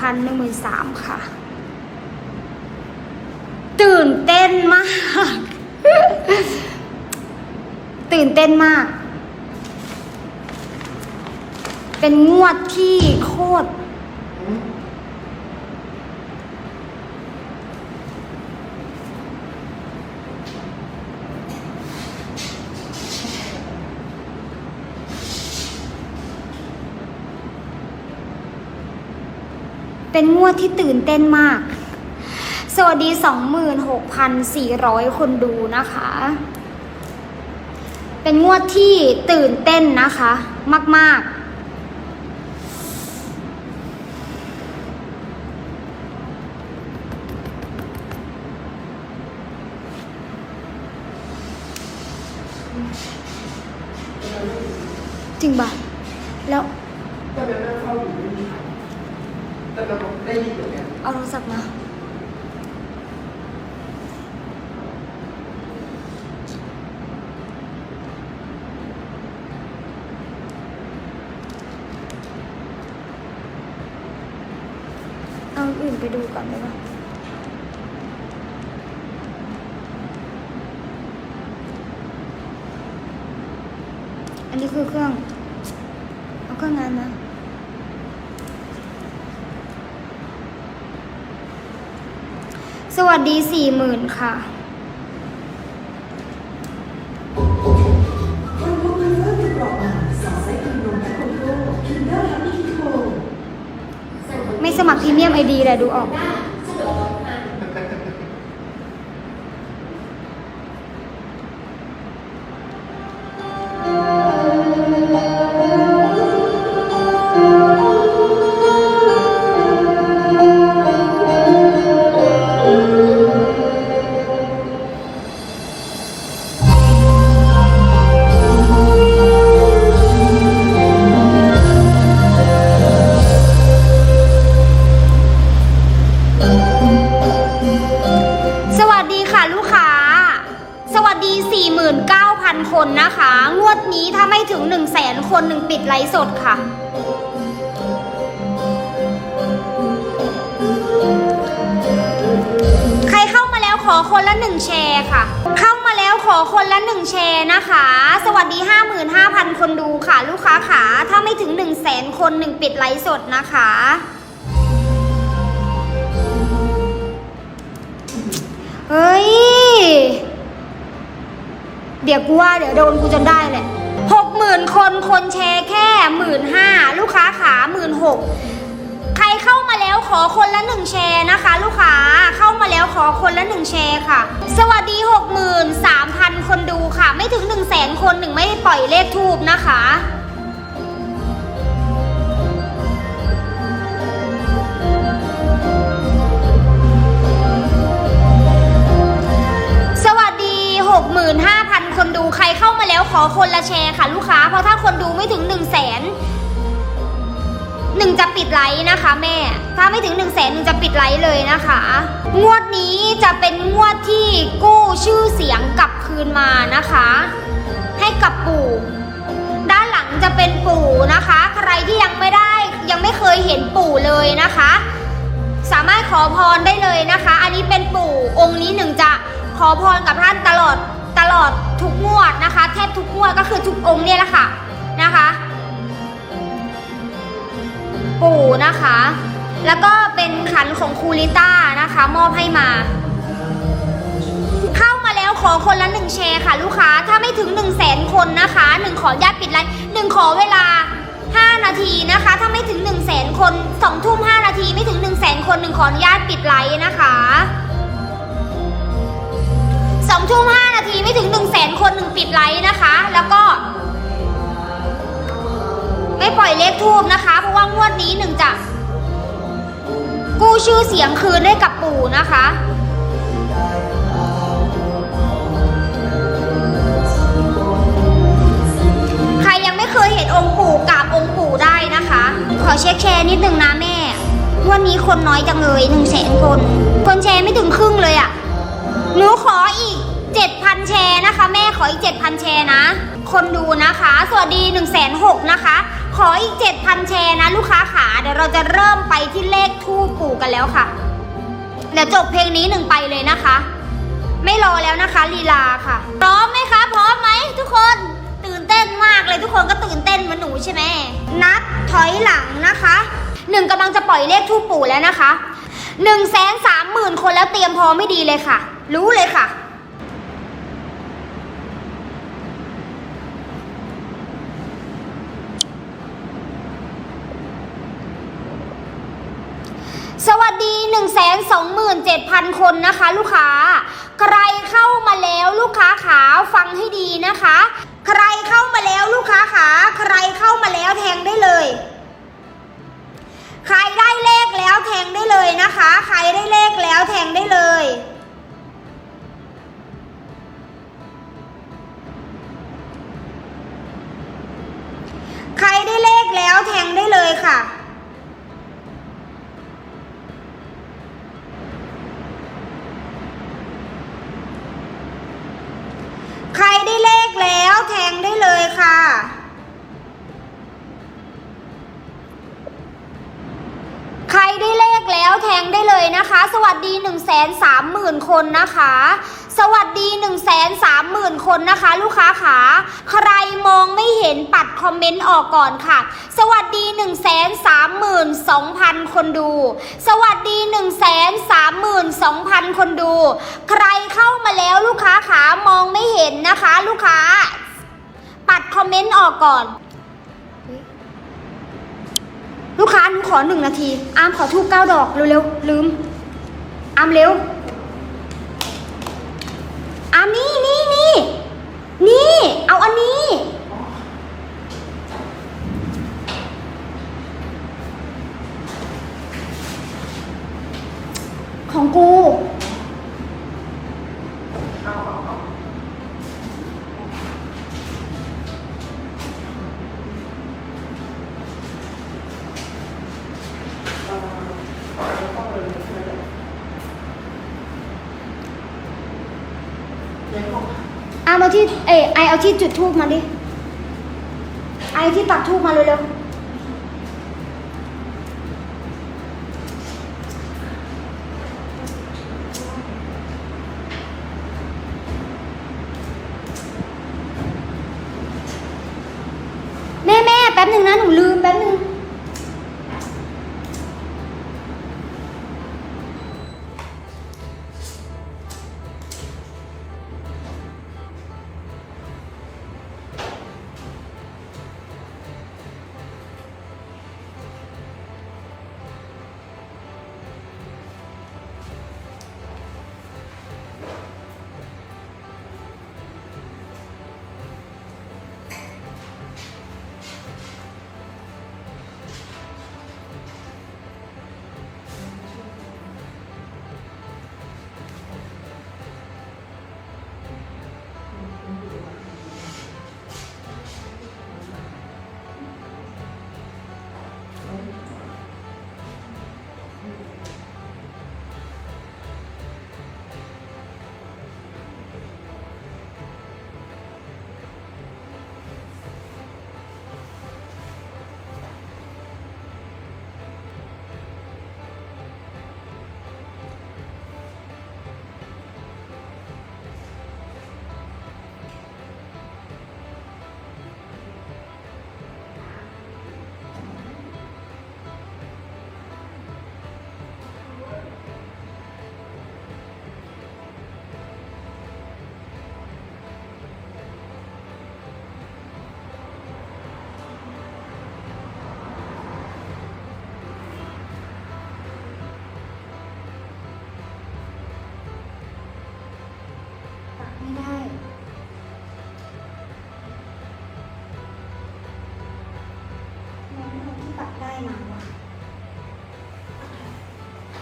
พันหนึ่งหมื่นสามค่ะ ตื่นเต้นมาก ตื่นเต้นมาก เป็นงวดที่โคตร เป็นงวดที่ตื่นเต้นมาก สวัสดี 26,400 คนดูนะคะ เป็นงวดที่ตื่นเต้นนะคะ มาก ๆจริงป่ะแล้ว ก็จะเริ่มเข้าอยู่ไม่มีใครแต่เราได้ยินอยู่ เอาโทรศัพท์มาเอาอื่นไปดูก่อนได้ปะอันนี้คือเครื่อง เอาเครื่องนั้นนะ สวัสดีสี่หมื่นค่ะ ไม่สมัครพรีเมียมไอดีเลยดูออก เฮ้ย เดี๋ยวกูว่าเดี๋ยวโดนกูจนได้แหละหกหมื่นคนคนแชร์แค่หมื่นห้าลูกค้าขาหมื่นหกใครเข้ามาแล้วขอคนละหนึ่งแชร์นะคะ ลูกค้าเข้ามาแล้วขอคนละหนึ่งแชร์ค่ะ สวัสดีหกหมื่นสามพันคนดูค่ะ ไม่ถึงหนึ่งแสนคนหนึ่งไม่ได้ปล่อยเลขทูบนะคะ 65,000 คนดูใครเข้ามาแล้วขอคนละแชร์ค่ะ ลูกค้า เพราะถ้าคนดูไม่ถึง 1 0 0 0 0แสนหนึ่งจะปิดไลค์นะคะแม่ ถ้าไม่ถึง1นึ่งแสนหนึ่งจะปิดไลค์เลยนะคะ งวดนี้จะเป็นงวดที่กู้ชื่อเสียงกลับคืนมานะคะ ให้กับปู่ ด้านหลังจะเป็นปู่นะคะ ใครที่ยังไม่ได้ยังไม่เคยเห็นปู่เลยนะคะ สามารถขอพรได้เลยนะคะ อันนี้เป็นปู่องค์นี้หนึ่งจะขอพรกับท่านตลอด ตลอดทุกงวดนะคะ แทบทุกงวดก็คือทุกองค์เนี่ยแหละค่ะนะคะ ปู่นะคะ แล้วก็เป็นขันของครูลิต้านะคะ มอบให้มา เข้ามาแล้วขอคนละหนึ่งแชร์ค่ะ ลูกค้าถ้าไม่ถึง1นึ่งแสนคนนะคะหนึ่งขอญาตปิดไลน์หนึ่งขอเวลา 5 นาทีนะคะ ถ้าไม่ถึง1นึ่งแสนคน2ทุ่ม5นาทีไม่ถึง1นึ่งแสนคนหนึ่งขออนุญาตปิดไลน์นะคะ 2ทุ่ม5นาทีไม่ถึง1นึ่งแสนคนหนึ่งปิดไลน์นะคะ แล้วก็ ไม่ปล่อยเลขทูบนะคะ เพราะว่างวดนี้หนึ่งจะกู้ชื่อเสียงคืนให้กับปู่นะคะ ใครยังไม่เคยเห็นองค์ปู่กราบองค์ปู่ได้นะคะ ขอเช็คแชร์นิดหนึ่งนะแม่ วันนี้คนน้อยจังเลยหนึ่งแสนคน คนแชร์ไม่ถึงครึ่งเลยอะ่ะ ร์นะคะ แม่ขออีก 7,000 แชร์นะ คนดูนะคะ สวัสดี 1 6 0 0 0นะคะ ขออีก 7,000 แชร์นะ ลูกค้าขาเดี๋ยวเราจะเริ่มไปที่เลขทูปปู่กันแล้วค่ะ เดี๋ยวจบเพลงนี้หนึ่งไปเลยนะคะ ไม่รอแล้วนะคะลีลาค่ะ พร้อมไหมคะ พร้อมไหมทุกคนตื่นเต้นมากเลยทุกคนก็ตื่นเต้นเหมือนหนูใช่ไหมนับถอยหลังนะคะหนึ่งกำลังจะปล่อยเลขทูปปู่แล้วนะคะหนึ่งแสนสามหมื่นคนแล้วเตรียมพร้อมไม่ดีเลยค่ะ รู้เลยค่ะ สวัสดี 1 2 7 0 0 0 คนนะคะ ลูกค้า ใครเข้ามาแล้วลูกค้าขาฟังให้ดีนะคะ ใครเข้ามาแล้วลูกค้าขาใครเข้ามาแล้วแทงได้เลย ใครได้เลขแล้วแทงได้เลยนะคะ ใครได้เลขแล้วแทงได้เลยใครได้เลขแล้วแทงได้เลยค่ะ ใครได้เลขแล้วแทงได้เลยค่ะ ใครได้เลข แล้วแทงได้เลยนะคะ สวัสดี 1 3 0 0 0 0 คนนะคะ สวัสดี 1 3 0 0 0 0 คนนะคะ ลูกค้าขาใครมองไม่เห็นปัดคอมเมนต์ออกก่อนค่ะ สวัสดี 1 3 2 0 0 0 คนดู สวัสดี1 3 2 0 0 0 คนดู ใครเข้ามาแล้วลูกค้าขามองไม่เห็นนะคะ ลูกค้า ปัดคอมเมนต์ออกก่อน ลูกค้าหนูขอหนึ่งนาที อามขอทูบเก้าดอกเร็วๆลืม อามเร็ว ที่จุดทูบมาดิ ไอที่ปักทูบมาเร็วๆแม่แม่แป๊บหนึ่งนะหนูลืม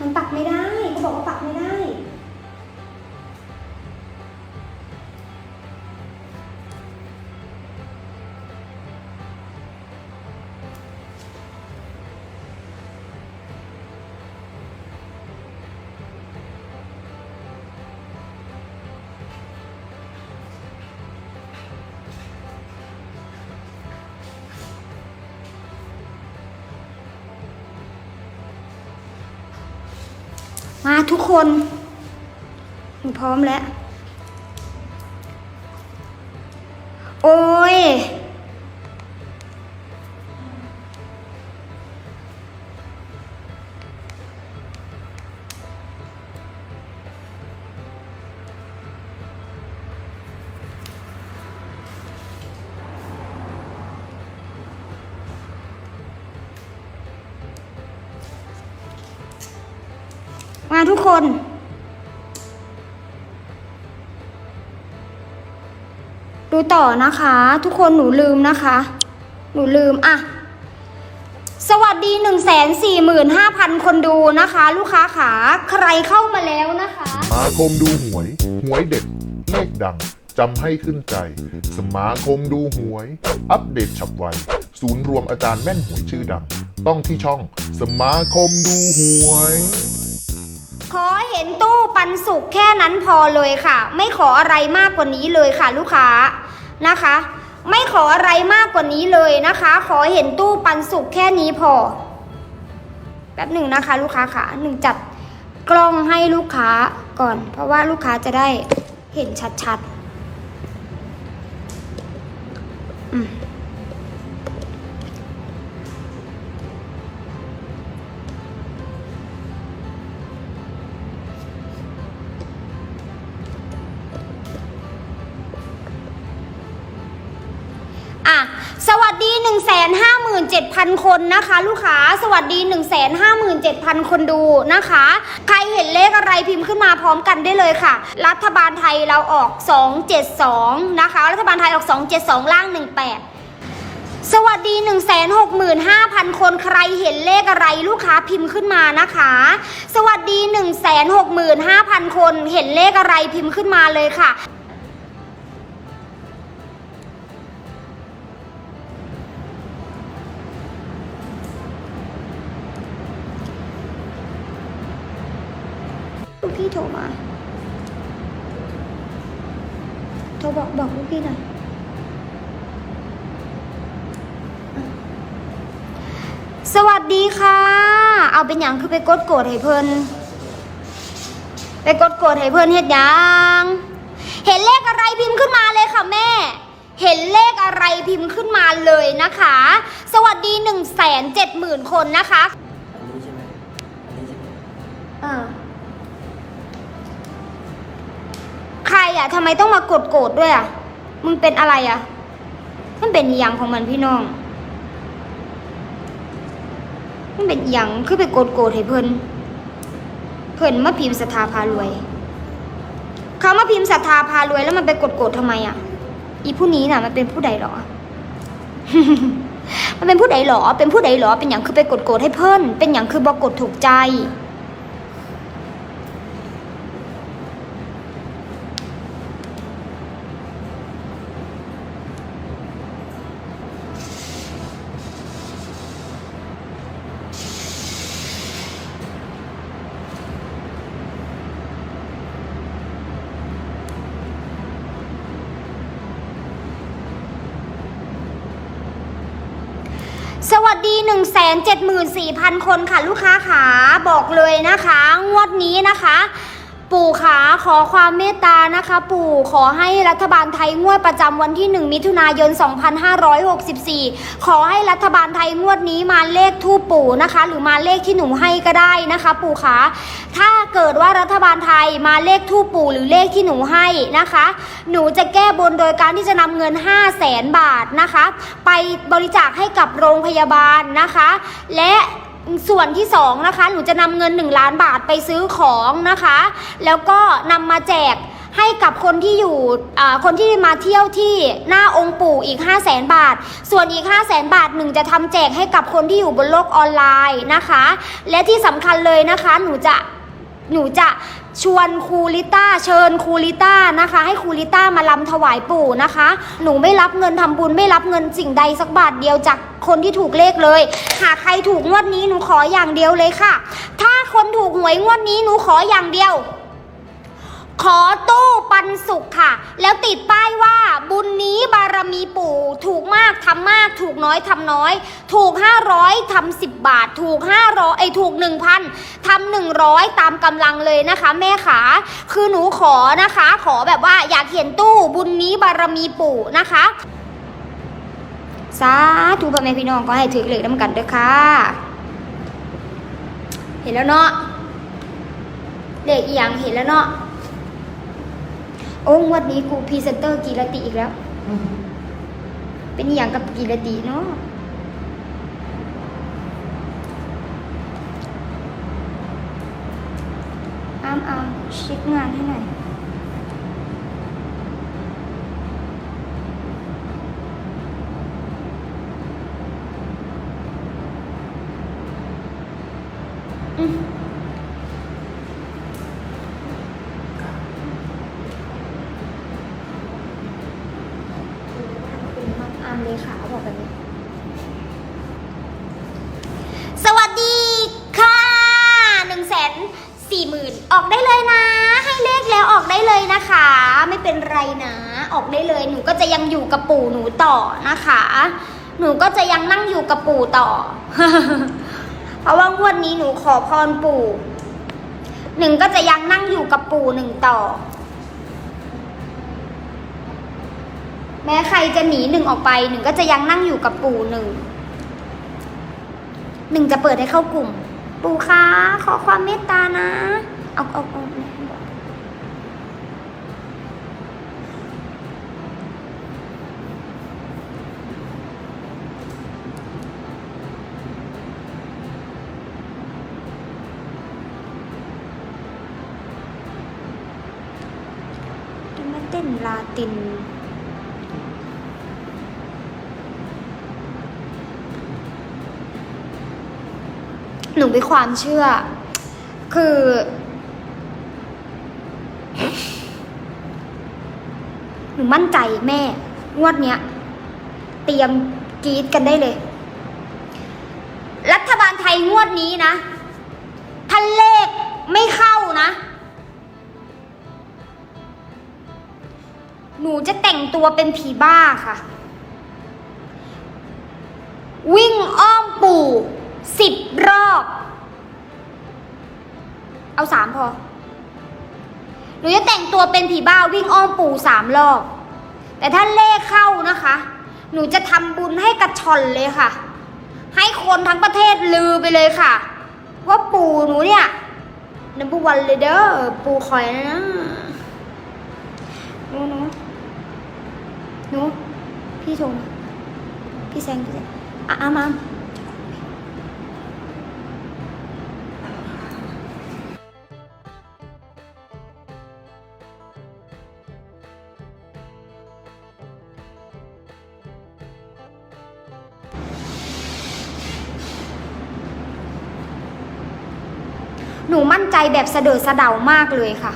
มันปักไม่ได้เขาบอกว่าปักไม่ได้ ทุกคน พร้อมแล้ว ทุกคน ดูต่อนะคะ ทุกคนหนูลืมนะคะ หนูลืมอะ สวัสดี1 4 5 0 0 0คนดูนะคะ ลูกค้าขาใครเข้ามาแล้วนะคะ สมาคมดูหวย หวยเด็ดเลขดัง จำให้ขึ้นใจ สมาคมดูหวย อัปเดตฉับไว ศูนย์รวมอาจารย์แม่นหวยชื่อดัง ต้องที่ช่อง สมาคมดูหวย เห็นตู้ปันสุกแค่นั้นพอเลยค่ะ ไม่ขออะไรมากกว่านี้เลยค่ะลูกค้านะคะ ไม่ขออะไรมากกว่านี้เลยนะคะ ขอเห็นตู้ปันสุกแค่นี้พอแป๊บหนึ่งนะคะ ลูกค้าค่ะหนึ่งจัดกล้องให้ลูกค้าก่อน เพราะว่าลูกค้าจะได้เห็นชัดๆ วัสดี 157,000 คนนะคะ ลูกค้าสวัสดี 157,000 คนดูนะคะ ใครเห็นเลขอะไรพิมพ์ขึ้นมาพร้อมกันได้เลยค่ะ รัฐบาลไทยเราออก 272 นะคะ รัฐบาลไทยออก 272 ล่าง 18สวัสดี 165,000 คนใครเห็นเลขอะไรลูกค้าพิมพ์ขึ้นมานะคะ สวัสดี 165,000 คนเห็นเลขอะไรพิมพ์ขึ้นมาเลยค่ะ โทรมา โทรบอกบอกลูกพี่หน่อยสวัสดีค่ะ เอาเป็นอย่างคือไปกดโกรธให้เพิ่นไปกดโกรธให้เพิ่นเฮ็ดยังเห็นเลขอะไรพิมพ์ขึ้นมาเลยค่ะแม่ เห็นเลขอะไรพิมพ์ขึ้นมาเลยนะคะ สวัสดี1นึ่งแสนเจ็ดหมื่นคนนะคะ อะทำไมต้องมากดโกรธด้วยอะมึงเป็นอะไรอะมันเป็นอย่างของมันพี่น้องมันเป็นอย่างคือไปโกดโกรธให้เพิ่นเพิ่นมาพิมพ์ศรัทธาพารวย เขามาพิมพ์ศรัทธาพารวยแล้วมันไปกดโกรธทำไมอะ อีผู้นี้น่ะ มันเป็นผู้ใดหรอ มันเป็นผู้ใดหรอ เป็นผู้ใดหรอ เป็นอย่างคือไปกดโกรธให้เพิ่นเป็นอย่างคือบอกกดถูกใจ วัสดี 174,000 คนค่ะ ลูกค้าขาบอกเลยนะคะ งวดนี้นะคะ ปู่ขาขอความเมตตานะคะ ปู่ขอให้รัฐบาลไทยงวดประจำวันที่ 1 มิถุนายน 2564 ขอให้รัฐบาลไทยงวดนี้มาเลขทูปปู่นะคะ หรือมาเลขที่หนูให้ก็ได้นะคะ ปู่ขาถ้า เกิดว่ารัฐบาลไทยมาเลขทูปปู่หรือเลขที่หนูให้นะคะ หนูจะแก้บนโดยการที่จะนำเงิน 5 0 0แสนบาทนะคะ ไปบริจาคให้กับโรงพยาบาลนะคะ และส่วนที่2นะคะหนูจะนำเงิน 1 ล้านบาทไปซื้อของนะคะ แล้วก็นำมาแจกให้กับคนที่อยู่คนที่มาเที่ยวที่หน้าองค์ปู่อีก 5 0 0แสนบาท ส่วนอีก 5 0 0แสนบาทหนึ่งจะทำแจกให้กับคนที่อยู่บนโลกออนไลน์นะคะ และที่สำคัญเลยนะคะหนูจะ หนูจะชวนครูลิต้าเชิญครูลิต้านะคะ ให้ครูลิต้ามาลำถวายปู่นะคะ หนูไม่รับเงินทำบุญไม่รับเงินสิ่งใดสักบาทเดียวจากคนที่ถูกเลขเลย หากใครถูกงวดนี้หนูขออย่างเดียวเลยค่ะ ถ้าคนถูกหวยงวดนี้หนูขออย่างเดียว ขอตู้ันสุขค่ะ แล้วติดป้ายว่าบุญนี้บารมีปู่ถูกมากทำมาก ถูกน้อยทำน้อย ถูก 500ทำ10 บาท ถูก 500ไอยถูก 1,000ทำ100 ตามกำลังเลยนะคะ แม่ขาคือหนูขอนะคะ ขอแบบว่าอยากเห็นตู้บุญนี้บารมีปู่นะคะสาธุพ่อแม่พี่น้องก็ให้ถือเลยน้ำกันเด้อค่ะ เห็นแล้วเนาะเด็กอีหยังเห็นแล้วเนาะ โอ้งวดนี้กูพรีเซนเตอร์กีรติอีกแล้ว เป็นอย่างกับกีรติเนาะอ้ามอ้ามเช็คงานให้หน่อย อืม เป็นมักอามเลขาบอกแบบนี้ สวัสดีค่ะหนึ่งแสนสี่หมื่นออกได้เลยนะ ให้เลขแล้วออกได้เลยนะคะ ไม่เป็นไรนะ ออกได้เลย หนูก็จะยังอยู่กับปู่หนูต่อ นะคะ หนูก็จะยังนั่งอยู่กับปู่ต่อ เพราะว่างวดนี้หนูขอพรปู่หนึ่งก็จะยังนั่งอยู่กับปู่หนึ่งต่อ แม้ใครจะหนีหนึ่งออกไปหนึ่งก็จะยังนั่งอยู่กับปู่หนึ่งหนึ่งจะเปิดให้เข้ากลุ่ม ปู่คะขอความเมตตานะ เอาเอาเอามา เต้นลาติน หนูมีความเชื่อ คือ หนูมั่นใจแม่ งวดเนี้ย เตรียมกรีดกันได้เลย รัฐบาลไทยงวดนี้นะถ้าเลขไม่เข้านะ นูจะแต่งตัวเป็นผีบ้าค่ะ วิ่งอ้อมปู่สิบรอบ เอาสามพอ หนูจะแต่งตัวเป็นผีบ้าวิ่งอ้อมปู่สามรอบ แต่ถ้าเลขเข้านะคะ หนูจะทำบุญให้กระชอนเลยค่ะ ให้คนทั้งประเทศลือไปเลยค่ะ ว่าปู่หนูเนี่ยนับวันเลยเด้อปู่คอยนะหนู หนูพี่ชงพี่แซงพี่แซงอะอามอามหนูมั่นใจแบบสะเดิดสะเดามากเลยค่ะ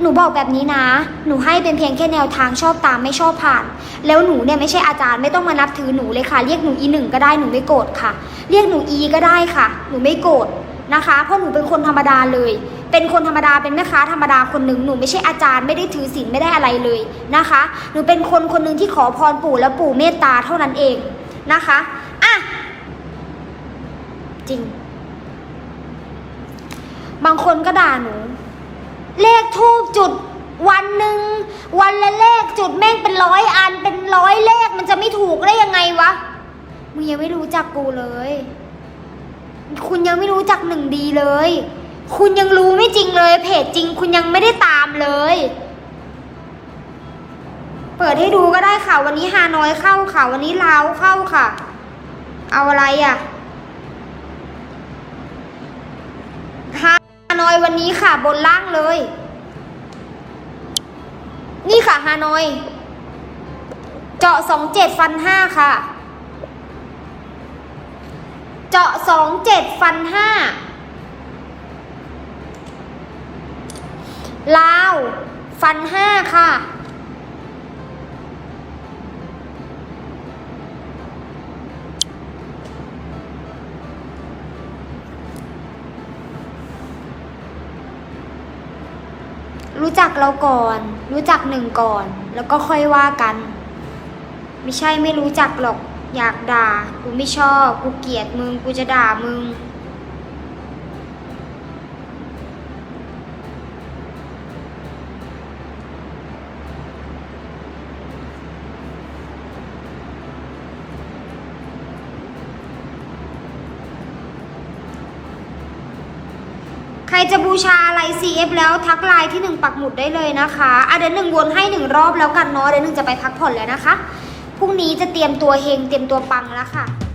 หนูบอกแบบนี้นะ หนูให้เป็นเพียงแค่แนวทางชอบตามไม่ชอบผ่าน แล้วหนูเนี่ยไม่ใช่อาจารย์ไม่ต้องมานับถือหนูเลยค่ะ เรียกหนูอีหนึ่งก็ได้หนูไม่โกรธค่ะ เรียกหนูอีก็ได้ค่ะ หนูไม่โกรธนะคะ เพราะหนูเป็นคนธรรมดาเลย เป็นคนธรรมดาเป็นแม่ค้าธรรมดาคนหนึ่งหนูไม่ใช่อาจารย์ไม่ได้ถือศีลไม่ได้อะไรเลยนะคะ หนูเป็นคนคนหนึ่งที่ขอพรปู่แล้วปู่เมตตาเท่านั้นเองนะคะอะจริง บางคนก็ด่าหนู เลขทูบจุดวันหนึ่งวันละเลขจุดแม่งเป็นร้อยอันเป็นร้อยเลขมันจะไม่ถูกได้ยังไงวะมึงยังไม่รู้จักกูเลย คุณยังไม่รู้จักหนึ่งดีเลย คุณยังรู้ไม่จริงเลย เพจจริง คุณยังไม่ได้ตามเลย เปิดให้ดูก็ได้ค่ะ วันนี้ฮานอยเข้าค่ะ วันนี้ลาวเข้าค่ะ เอาอะไรอะฮานอยอยวันนี้ค่ะ บนล่างเลย นี่ค่ะฮานอย เจาะสองเจ็ดฟันห้าค่ะ เจาะสองเจ็ดฟันห้าลาว ฟันห้าค่ะ รู้จักเราก่อน รู้จักหนึ่งก่อน แล้วก็ค่อยว่ากัน ไม่ใช่ไม่รู้จักหรอก อยากด่า กูไม่ชอบ กูเกลียดมึง กูจะด่ามึง จะบูชาอะไร CF แล้วทักไลน์ที่หนึ่งปักหมุดได้เลยนะคะอะเดี๋ยวหนึ่งวนให้หนึ่งรอบแล้วกันเนาะเดี๋ยวหนึ่งจะไปพักผ่อนแล้วนะคะพรุ่งนี้จะเตรียมตัวเฮงเตรียมตัวปังแล้วค่ะ